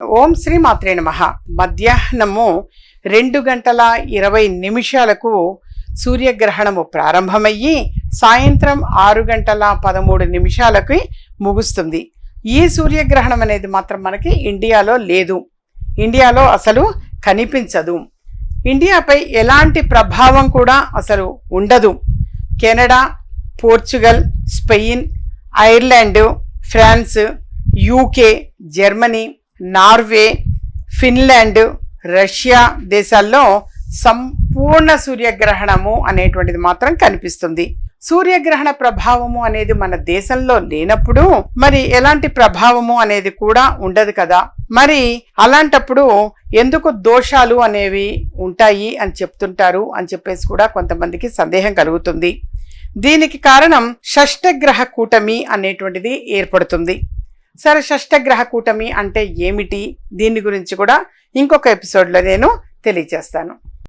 ఓం శ్రీ మాత్రే నమ. మధ్యాహ్నము రెండు గంటల ఇరవై నిమిషాలకు సూర్యగ్రహణము ప్రారంభమయ్యి సాయంత్రం ఆరు గంటల పదమూడు నిమిషాలకి ముగుస్తుంది. ఈ సూర్యగ్రహణం అనేది మాత్రం మనకి ఇండియాలో లేదు. ఇండియాలో అసలు కనిపించదు. ఇండియాపై ఎలాంటి ప్రభావం కూడా అసలు ఉండదు. Canada Portugal Spain Ireland France UK Germany Norway Finland Russia దేశాల్లో సంపూర్ణ సూర్యగ్రహణము అనేటువంటిది మాత్రం కనిపిస్తుంది. సూర్యగ్రహణ ప్రభావము అనేది మన దేశంలో లేనప్పుడు మరి ఎలాంటి ప్రభావము అనేది కూడా ఉండదు కదా. మరి అలాంటప్పుడు ఎందుకు దోషాలు అనేవి ఉంటాయి అని చెప్తుంటారు అని చెప్పేసి కూడా కొంతమందికి సందేహం కలుగుతుంది. దీనికి కారణం షష్టగ్రహ కూటమి అనేటువంటిది ఏర్పడుతుంది. సరే షష్టగ్రహ కూటమి అంటే ఏమిటి? దీని గురించి కూడా ఇంకొక ఎపిసోడ్లో నేను తెలియజేస్తాను.